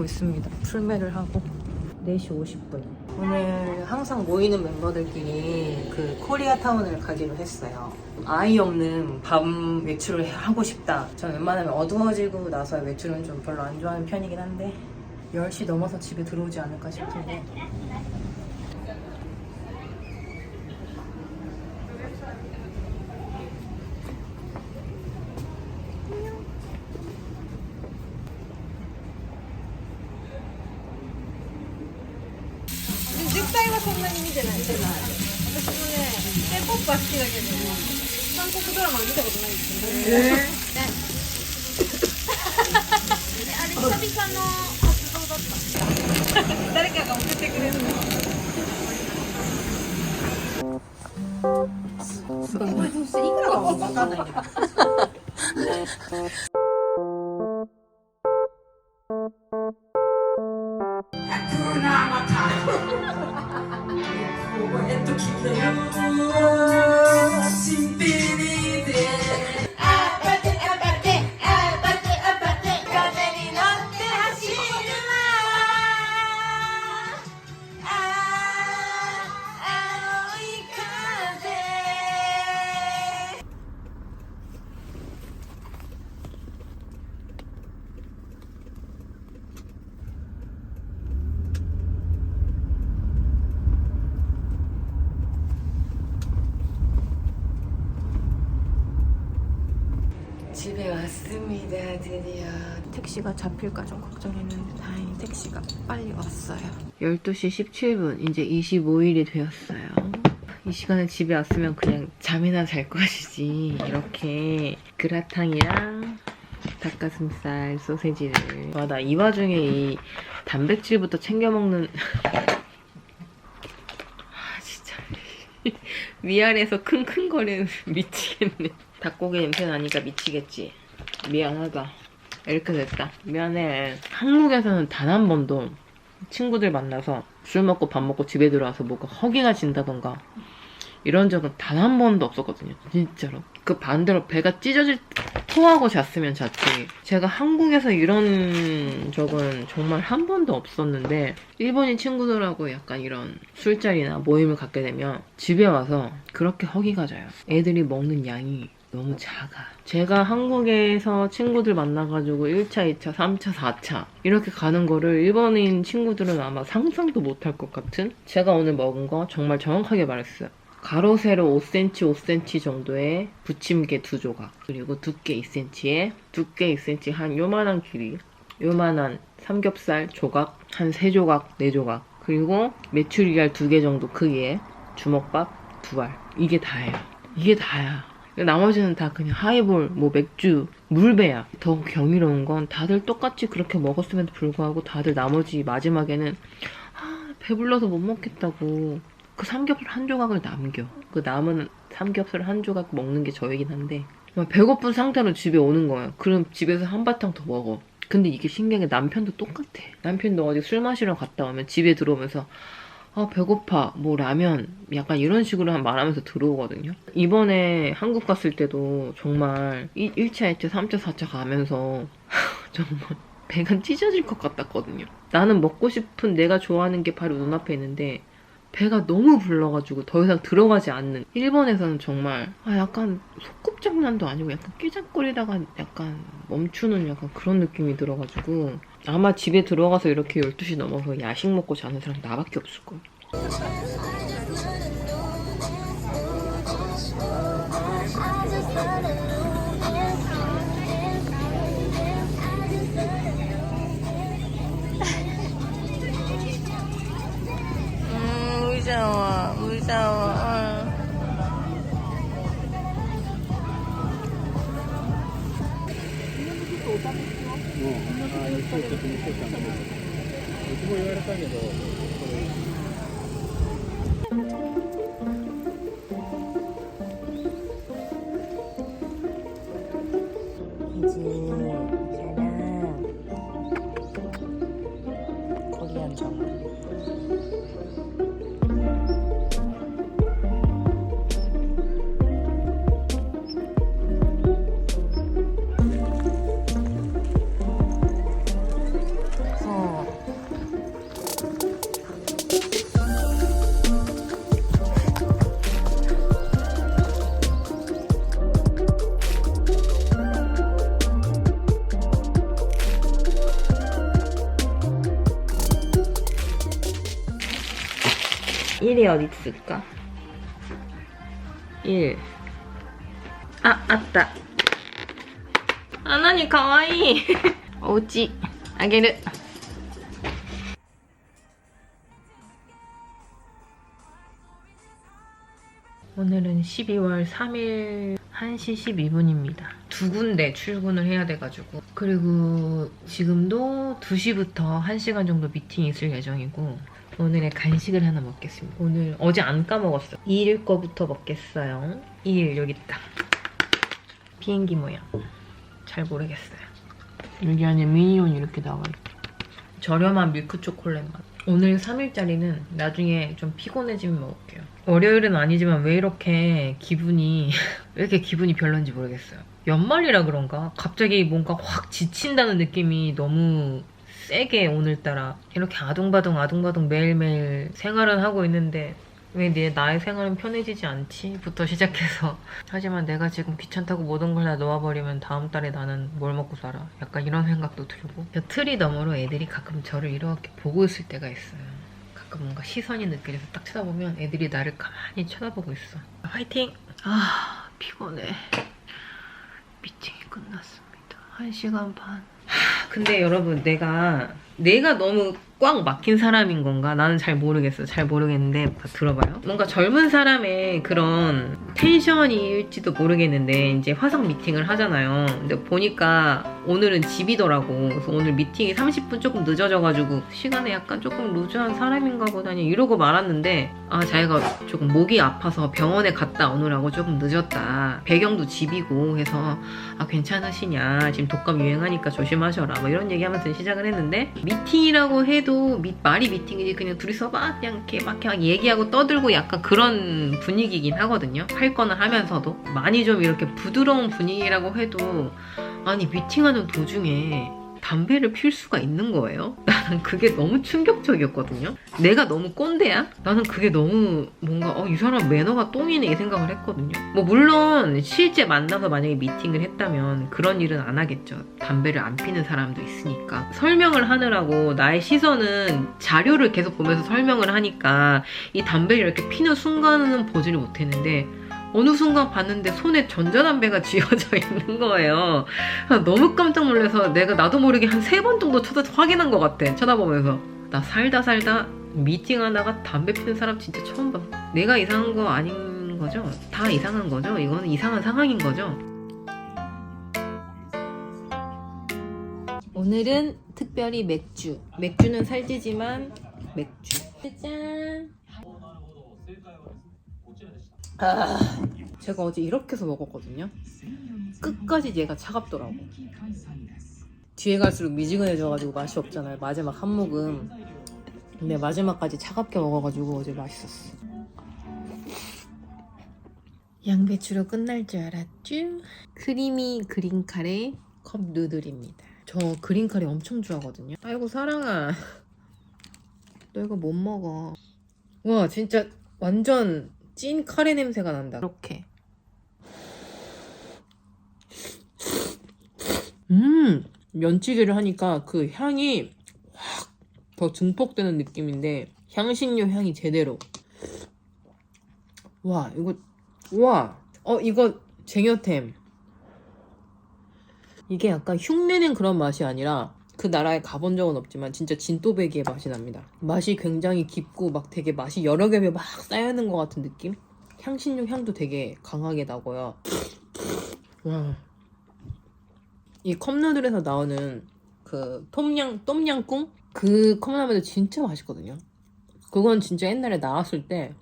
나가고 있습니다. 풀매를 하고 4시 50분. 오늘 항상 모이는 멤버들끼리 그 코리아타운을 가기로 했어요. 아이 없는 밤 외출을 하고 싶다. 전 웬만하면 어두워지고 나서 외출은 좀 별로 안 좋아하는 편이긴 한데 10시 넘어서 집에 들어오지 않을까 싶은데 んなに見てない私もね k p o p は好きだけど、韓国ドラマ見たことないんですね、あれ久々の活動だった。ん誰かが送ってくれるのすごい、いくらかわかんないんだけど。 드디어 택시가 잡힐까 좀 걱정했는데 다행히 택시가 빨리 왔어요 12시 17분 이제 25일이 되었어요 이 시간에 집에 왔으면 그냥 잠이나 잘 것이지 이렇게 그라탕이랑 닭가슴살 소세지를 와 나 이 와중에 이 단백질부터 챙겨 먹는 아 진짜 위아래에서 킁킁거리는 미치겠네. 닭고기 냄새 나니까 미치겠지. 미안하다. 이렇게 됐다. 미안해. 한국에서는 단 한 번도 친구들 만나서 술 먹고 밥 먹고 집에 들어와서 뭐가 허기가 진다던가 이런 적은 단 한 번도 없었거든요. 진짜로. 그 반대로 배가 찢어질 토하고 잤으면 잤지. 제가 한국에서 이런 적은 정말 한 번도 없었는데 일본인 친구들하고 약간 이런 술자리나 모임을 갖게 되면 집에 와서 그렇게 허기가 져요. 애들이 먹는 양이 너무 작아. 제가 한국에서 친구들 만나가지고 1차, 2차, 3차, 4차 이렇게 가는 거를 일본인 친구들은 아마 상상도 못할 것 같은? 제가 오늘 먹은 거 정말 정확하게 말했어요. 가로 세로 5cm, 5cm 정도의 부침개 두 조각 그리고 두께 2cm에 두께 2cm 한 요만한 길이 요만한 삼겹살 조각 한 세 조각, 네 조각 그리고 메추리알 두 개 정도 크기의 주먹밥 두 알 이게 다예요. 이게 다야. 나머지는 다 그냥 하이볼, 뭐 맥주, 물배야. 더 경이로운 건 다들 똑같이 그렇게 먹었음에도 불구하고 다들 나머지 마지막에는 아, 배불러서 못 먹겠다고 그 삼겹살 한 조각을 남겨. 그 남은 삼겹살 한 조각 먹는 게 저이긴 한데 배고픈 상태로 집에 오는 거야. 그럼 집에서 한바탕 더 먹어. 근데 이게 신기한 게 남편도 똑같아. 남편도 어디 술 마시러 갔다 오면 집에 들어오면서 아 배고파. 뭐 라면. 약간 이런 식으로 한 말하면서 들어오거든요. 이번에 한국 갔을 때도 정말 1, 1차 2차 3차 4차 가면서 정말 배가 찢어질 것 같았거든요. 나는 먹고 싶은 내가 좋아하는 게 바로 눈앞에 있는데 배가 너무 불러가지고 더 이상 들어가지 않는 일본에서는 정말 아 약간 소꿉장난도 아니고 약간 끼작거리다가 약간 멈추는 약간 그런 느낌이 들어가지고 아마 집에 들어가서 이렇게 12시 넘어서 야식 먹고 자는 사람 나밖에 없을 거예요. ちん、うん。うん、ああいうちょっと見せたんだけど、うちも言われたけど、 1이 어디 있을까? 1. 아, 아った. 아, 나니, 가와이. 오지. 아게르. 오늘은 12월 3일 1시 12분입니다. 두 군데 출근을 해야 돼가지고. 그리고 지금도 2시부터 1시간 정도 미팅이 있을 예정이고, 오늘의 간식을 하나 먹겠습니다. 오늘 어제 안 까먹었어. 2일 거부터 먹겠어요. 2일 여기 있다. 비행기 모양. 잘 모르겠어요. 여기 안에 미니온 이렇게 나와 있고. 저렴한 밀크 초콜릿 맛. 오늘 3일짜리는 나중에 좀 피곤해지면 먹을게요. 월요일은 아니지만 왜 이렇게 기분이 왜 이렇게 기분이 별론지 모르겠어요. 연말이라 그런가? 갑자기 뭔가 확 지친다는 느낌이 너무 세게 오늘따라 이렇게 아둥바둥 아둥바둥 매일매일 생활은 하고 있는데 왜 내 나의 생활은 편해지지 않지?부터 시작해서 하지만 내가 지금 귀찮다고 모든 걸 다 놓아버리면 다음 달에 나는 뭘 먹고 살아? 약간 이런 생각도 들고 저 트리 너머로 애들이 가끔 저를 이렇게 보고 있을 때가 있어요. 가끔 뭔가 시선이 느껴져서 딱 쳐다보면 애들이 나를 가만히 쳐다보고 있어. 화이팅! 아 피곤해. 미팅이 끝났습니다. 1시간 반. 하, 근데 여러분 내가 내가 너무 꽉 막힌 사람인 건가? 나는 잘 모르겠어. 잘 모르겠는데 들어봐요. 뭔가 젊은 사람의 그런 텐션일지도 모르겠는데 이제 화상 미팅을 하잖아요. 근데 보니까 오늘은 집이더라고. 그래서 오늘 미팅이 30분 조금 늦어져가지고 시간에 약간 조금 루즈한 사람인가 보다니 이러고 말았는데 아 자기가 조금 목이 아파서 병원에 갔다 오느라고 조금 늦었다. 배경도 집이고 해서 아 괜찮으시냐 지금 독감 유행하니까 조심하셔라 뭐 이런 얘기하면서 시작을 했는데 미팅이라고 해도 미- 말이 미팅이지 그냥 둘이서 막 그냥 이렇게 막, 그냥 얘기하고 떠들고 약간 그런 분위기긴 하거든요. 할 거는 하면서도. 많이 좀 이렇게 부드러운 분위기라고 해도 아니 미팅하는 도중에 담배를 필 수가 있는 거예요? 나는 그게 너무 충격적이었거든요. 내가 너무 꼰대야? 나는 그게 너무 뭔가 어, 이 사람 매너가 똥이네 이 생각을 했거든요. 뭐 물론 실제 만나서 만약에 미팅을 했다면 그런 일은 안 하겠죠. 담배를 안 피는 사람도 있으니까. 설명을 하느라고 나의 시선은 자료를 계속 보면서 설명을 하니까 이 담배를 이렇게 피는 순간은 보지를 못했는데 어느 순간 봤는데 손에 전자담배가 쥐어져 있는 거예요. 아, 너무 깜짝 놀라서 내가 나도 모르게 한 세 번 정도 쳐다 확인한 것 같아. 쳐다보면서. 나 살다 살다 미팅 하다가 담배 피는 사람 진짜 처음 봐. 내가 이상한 거 아닌 거죠? 다 이상한 거죠? 이거는 이상한 상황인 거죠? 오늘은 특별히 맥주. 맥주는 살찌지만 맥주. 짠. 아, 제가 어제 이렇게 해서 먹었거든요. 끝까지 얘가 차갑더라고. 뒤에 갈수록 미지근해져가지고 맛이 없잖아요. 마지막 한 모금. 근데 마지막까지 차갑게 먹어가지고 어제 맛있었어. 양배추로 끝날 줄 알았죠? 크리미 그린 카레 컵 누들입니다. 저 그린 카레 엄청 좋아하거든요. 아이고 사랑아. 너 이거 못 먹어. 와 진짜 완전 찐 카레 냄새가 난다. 이렇게. 음 면치기를 하니까 그 향이 확 더 증폭되는 느낌인데 향신료 향이 제대로. 와 이거 와 어 이거 쟁여템. 이게 약간 흉내낸 그런 맛이 아니라 그 나라에 가본 적은 없지만 진짜 진또배기의 맛이 납니다. 맛이 굉장히 깊고 막 되게 맛이 여러 개에 막 쌓여있는 것 같은 느낌? 향신료 향도 되게 강하게 나고요. 와. 이 컵누들에서 나오는 그 톰양 똠양꿍 그 컵라면도 진짜 맛있거든요. 그건 진짜 옛날에 나왔을 때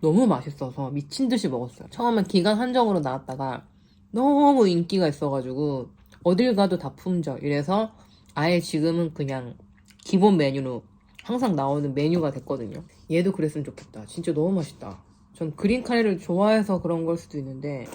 너무 맛있어서 미친 듯이 먹었어요. 처음엔 기간 한정으로 나왔다가 너무 인기가 있어가지고 어딜 가도 다 품절. 이래서 아예 지금은 그냥 기본 메뉴로 항상 나오는 메뉴가 됐거든요. 얘도 그랬으면 좋겠다. 진짜 너무 맛있다. 전 그린 카레를 좋아해서 그런 걸 수도 있는데